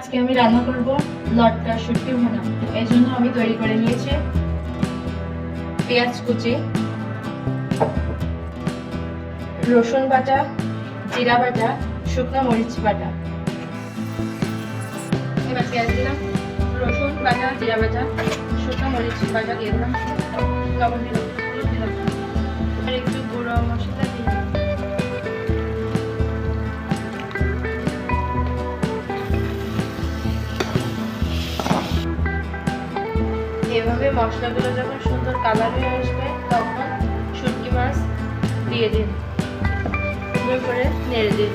আজকে আমি রান্না করব লটকা শুটকি ভুনা। এই জন্য আমি তৈরি করে নিয়েছি পেঁয়াজ কুচি, রসুন বাটা, জিরা বাটা, শুকনো মরিচ বাটা। এবার পেঁয়াজ দিলাম, রসুন বাটা, জিরা বাটা, শুকনো মরিচ বাটা দিয়ে দিলাম। লবণ দিলাম একটু এভাবে মশলাগুলো যখন সুন্দর কালার হয়ে আসবে, তখন শুটকি মাছ দিয়ে দিন। সুন্দর করে নেড়ে দিন।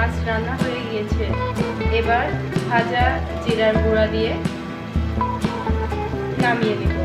মাছ রান্না হয়ে গিয়েছে। এবার ভাজা জিরার গুঁড়া দিয়ে নামিয়ে দেবো